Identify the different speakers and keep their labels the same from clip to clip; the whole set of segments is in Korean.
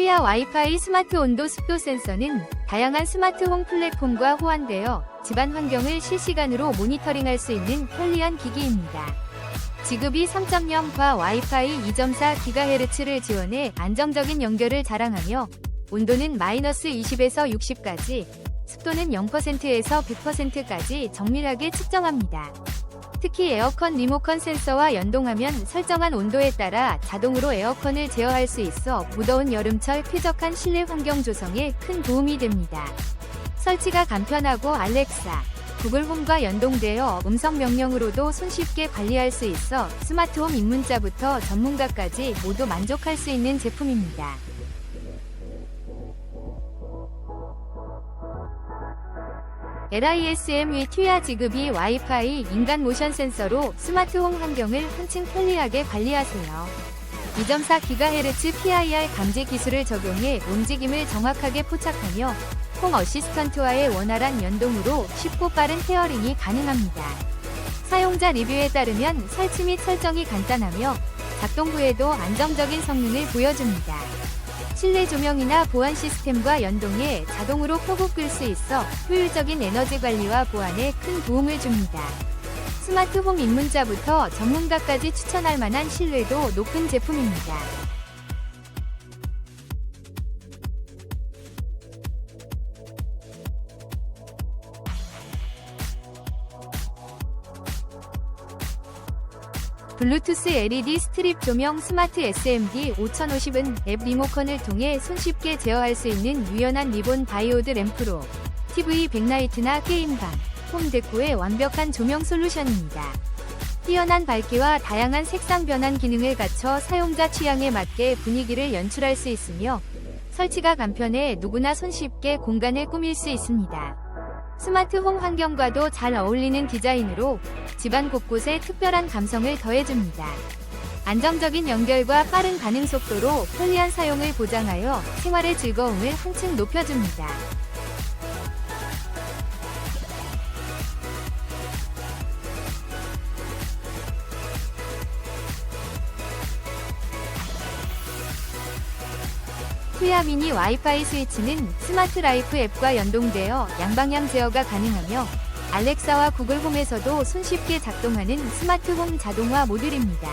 Speaker 1: 튜야 와이파이 스마트 온도 습도 센서는 다양한 스마트 홈 플랫폼과 호환되어 집안 환경을 실시간으로 모니터링할 수 있는 편리한 기기입니다. 지급이 3.0과 와이파이 2.4GHz를 지원해 안정적인 연결을 자랑하며 온도는 마이너스 20에서 60까지, 습도는 0%에서 100%까지 정밀하게 측정합니다. 특히 에어컨 리모컨 센서와 연동하면 설정한 온도에 따라 자동으로 에어컨을 제어할 수 있어 무더운 여름철 쾌적한 실내 환경 조성에 큰 도움이 됩니다. 설치가 간편하고 알렉사, 구글 홈과 연동되어 음성 명령으로도 손쉽게 관리할 수 있어 스마트홈 입문자부터 전문가까지 모두 만족할 수 있는 제품입니다. LISM의 튜야 지급이 와이파이 인간 모션 센서로 스마트홈 환경을 한층 편리하게 관리하세요. 2.4GHz PIR 감지 기술을 적용해 움직임을 정확하게 포착하며 홈 어시스턴트와의 원활한 연동으로 쉽고 빠른 페어링이 가능합니다. 사용자 리뷰에 따르면 설치 및 설정이 간단하며 작동 후에도 안정적인 성능을 보여줍니다. 실내 조명이나 보안 시스템과 연동해 자동으로 켜고 끌 수 있어 효율적인 에너지 관리와 보안에 큰 도움을 줍니다. 스마트홈 입문자부터 전문가까지 추천할 만한 신뢰도 높은 제품입니다. 블루투스 LED 스트립 조명 스마트 SMD 5050은 앱 리모컨을 통해 손쉽게 제어할 수 있는 유연한 리본 다이오드 램프로 TV 백라이트나 게임방, 홈 데코의 완벽한 조명 솔루션입니다. 뛰어난 밝기와 다양한 색상 변환 기능을 갖춰 사용자 취향에 맞게 분위기를 연출할 수 있으며 설치가 간편해 누구나 손쉽게 공간을 꾸밀 수 있습니다. 스마트홈 환경과도 잘 어울리는 디자인으로 집안 곳곳에 특별한 감성을 더해줍니다. 안정적인 연결과 빠른 반응 속도로 편리한 사용을 보장하여 생활의 즐거움을 한층 높여줍니다. 투야 미니 와이파이 스위치는 스마트 라이프 앱과 연동되어 양방향 제어가 가능하며 알렉사와 구글 홈에서도 손쉽게 작동하는 스마트 홈 자동화 모듈입니다.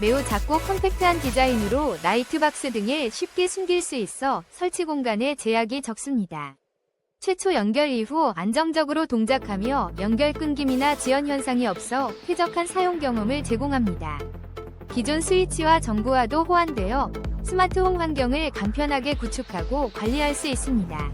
Speaker 1: 매우 작고 컴팩트한 디자인으로 라이트박스 등에 쉽게 숨길 수 있어 설치 공간에 제약이 적습니다. 최초 연결 이후 안정적으로 동작하며 연결 끊김이나 지연 현상이 없어 쾌적한 사용 경험을 제공합니다. 기존 스위치와 전구와도 호환되어 스마트홈 환경을 간편하게 구축하고 관리할 수 있습니다.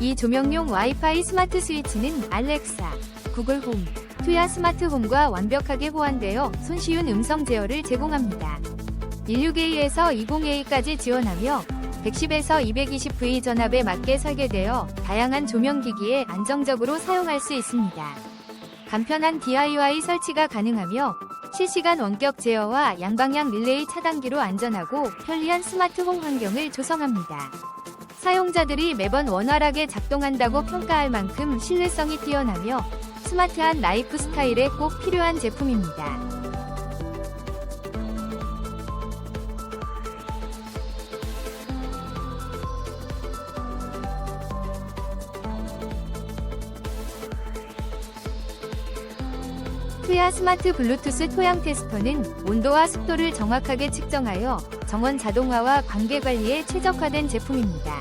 Speaker 1: 이 조명용 와이파이 스마트 스위치는 알렉사, 구글 홈, 투야 스마트 홈과 완벽하게 호환되어 손쉬운 음성 제어를 제공합니다. 16A에서 20A까지 지원하며 110에서 220V 전압에 맞게 설계되어 다양한 조명 기기에 안정적으로 사용할 수 있습니다. 간편한 DIY 설치가 가능하며 실시간 원격 제어와 양방향 릴레이 차단기로 안전하고 편리한 스마트홈 환경을 조성합니다. 사용자들이 매번 원활하게 작동한다고 평가할 만큼 신뢰성이 뛰어나며 스마트한 라이프 스타일에 꼭 필요한 제품입니다. 투야 스마트 블루투스 토양 테스터는 온도와 습도를 정확하게 측정하여 정원 자동화와 관계 관리에 최적화된 제품입니다.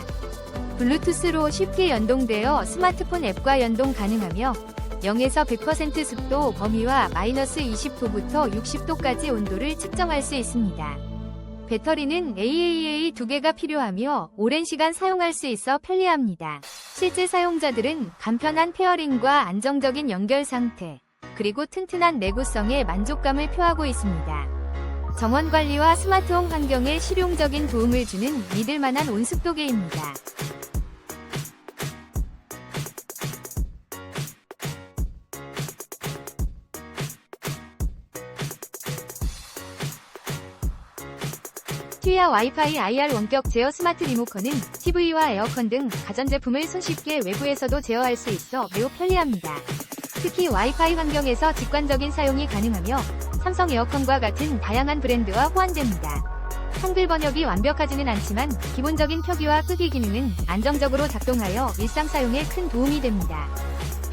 Speaker 1: 블루투스로 쉽게 연동되어 스마트폰 앱과 연동 가능하며 0에서 100% 습도 범위와 마이너스 20도부터 60도까지 온도를 측정할 수 있습니다. 배터리는 AAA 두 개가 필요하며 오랜 시간 사용할 수 있어 편리합니다. 실제 사용자들은 간편한 페어링과 안정적인 연결 상태, 그리고 튼튼한 내구성에 만족감을 표하고 있습니다. 정원 관리와 스마트홈 환경에 실용적인 도움을 주는 믿을만한 온습도계입니다. 튜야 와이파이 IR 원격 제어 스마트 리모컨은 TV와 에어컨 등 가전제품을 손쉽게 외부에서도 제어할 수 있어 매우 편리합니다. 특히 와이파이 환경에서 직관적인 사용이 가능하며 삼성 에어컨과 같은 다양한 브랜드와 호환됩니다. 한글 번역이 완벽하지는 않지만 기본적인 표기와 끄기 기능은 안정적으로 작동하여 일상 사용에 큰 도움이 됩니다.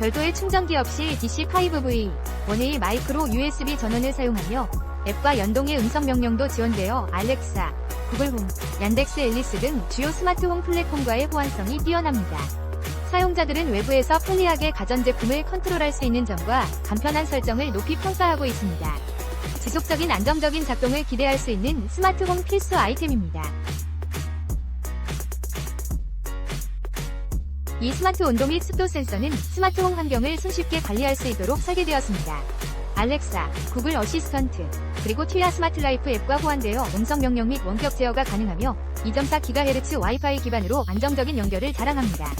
Speaker 1: 별도의 충전기 없이 DC5V, 원웨이 마이크로 USB 전원을 사용하며 앱과 연동의 음성 명령도 지원되어 알렉사, 구글 홈, 얀덱스 앨리스 등 주요 스마트 홈 플랫폼과의 호환성이 뛰어납니다. 사용자들은 외부에서 편리하게 가전제품을 컨트롤할 수 있는 점과 간편한 설정을 높이 평가하고 있습니다. 지속적인 안정적인 작동을 기대할 수 있는 스마트홈 필수 아이템입니다. 이 스마트 온도 및 습도 센서는 스마트홈 환경을 손쉽게 관리할 수 있도록 설계되었습니다. 알렉사, 구글 어시스턴트, 그리고 튜야 스마트 라이프 앱과 호환되어 음성 명령 및 원격 제어가 가능하며 2.4GHz 와이파이 기반으로 안정적인 연결을 자랑합니다.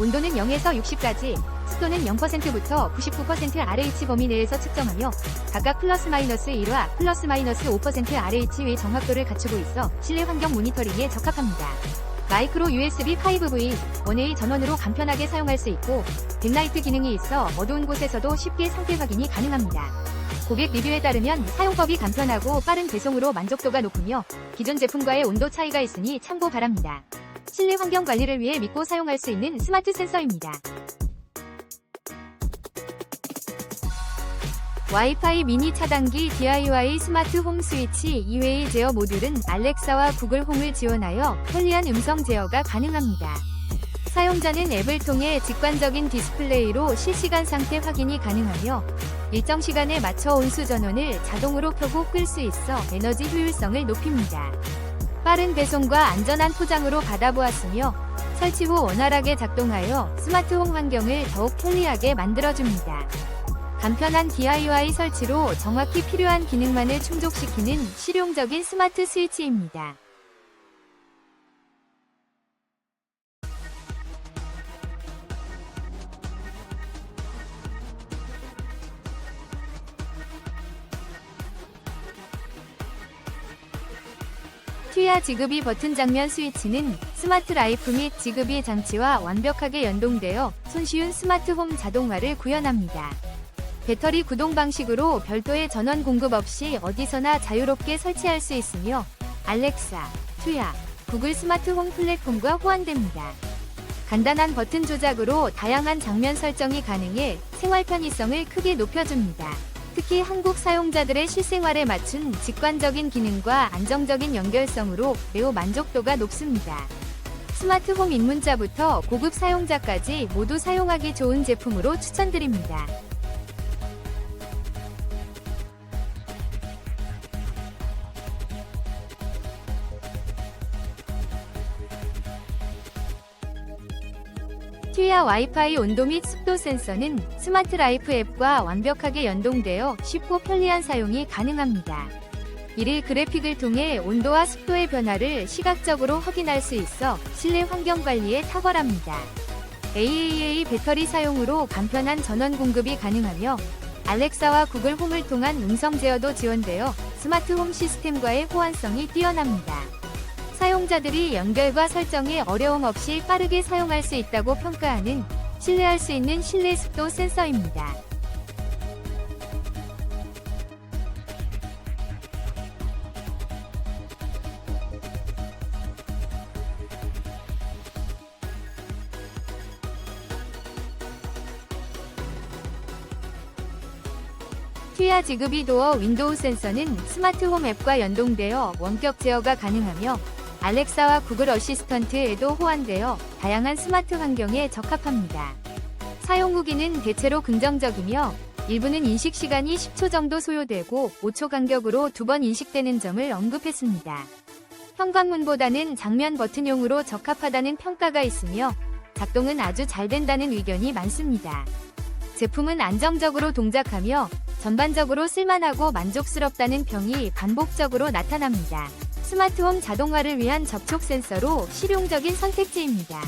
Speaker 1: 온도는 0에서 60까지, 습도는 0%부터 99% RH 범위 내에서 측정하며 각각 플러스 마이너스 1화 플러스 마이너스 5% RH의 정확도를 갖추고 있어 실내 환경 모니터링에 적합합니다. 마이크로 USB 5V 원웨이 전원으로 간편하게 사용할 수 있고 백라이트 기능이 있어 어두운 곳에서도 쉽게 상태 확인이 가능합니다. 고객 리뷰에 따르면 사용법이 간편하고 빠른 배송으로 만족도가 높으며 기존 제품과의 온도 차이가 있으니 참고 바랍니다. 실내 환경 관리를 위해 믿고 사용할 수 있는 스마트 센서입니다. 와이파이 미니 차단기 DIY 스마트 홈 스위치 이외의 제어 모듈은 알렉사와 구글 홈을 지원하여 편리한 음성 제어가 가능합니다. 사용자는 앱을 통해 직관적인 디스플레이로 실시간 상태 확인이 가능하며 일정 시간에 맞춰 온수 전원을 자동으로 켜고 끌 수 있어 에너지 효율성을 높입니다. 빠른 배송과 안전한 포장으로 받아보았으며 설치 후 원활하게 작동하여 스마트홈 환경을 더욱 편리하게 만들어줍니다. 간편한 DIY 설치로 정확히 필요한 기능만을 충족시키는 실용적인 스마트 스위치입니다. 튜야 지급이 버튼 장면 스위치는 스마트 라이프 및 지급이 장치와 완벽하게 연동되어 손쉬운 스마트 홈 자동화를 구현합니다. 배터리 구동 방식으로 별도의 전원 공급 없이 어디서나 자유롭게 설치할 수 있으며 알렉사, 튜야, 구글 스마트 홈 플랫폼과 호환됩니다. 간단한 버튼 조작으로 다양한 장면 설정이 가능해 생활 편의성을 크게 높여줍니다. 특히 한국 사용자들의 실생활에 맞춘 직관적인 기능과 안정적인 연결성으로 매우 만족도가 높습니다. 스마트 홈 입문자부터 고급 사용자까지 모두 사용하기 좋은 제품으로 추천드립니다. 튜야 와이파이 온도 및 습도 센서는 스마트 라이프 앱과 완벽하게 연동되어 쉽고 편리한 사용이 가능합니다. 이를 그래픽을 통해 온도와 습도의 변화를 시각적으로 확인할 수 있어 실내 환경 관리에 탁월합니다. AAA 배터리 사용으로 간편한 전원 공급이 가능하며 알렉사와 구글 홈을 통한 음성 제어도 지원되어 스마트 홈 시스템과의 호환성이 뛰어납니다. 사용자들이 연결과 설정에 어려움 없이 빠르게 사용할 수 있다고 평가하는 신뢰할 수 있는 실내 습도 센서입니다. 튜야 지급이 도어 윈도우 센서는 스마트홈 앱과 연동되어 원격 제어가 가능하며 알렉사와 구글 어시스턴트에도 호환되어 다양한 스마트 환경에 적합합니다. 사용 후기는 대체로 긍정적이며 일부는 인식 시간이 10초 정도 소요되고 5초 간격으로 두 번 인식되는 점을 언급했습니다. 현관문보다는 장면 버튼용으로 적합하다는 평가가 있으며 작동은 아주 잘 된다는 의견이 많습니다. 제품은 안정적으로 동작하며 전반적으로 쓸만하고 만족스럽다는 평이 반복적으로 나타납니다. 스마트홈 자동화를 위한 접촉 센서로 실용적인 선택지입니다.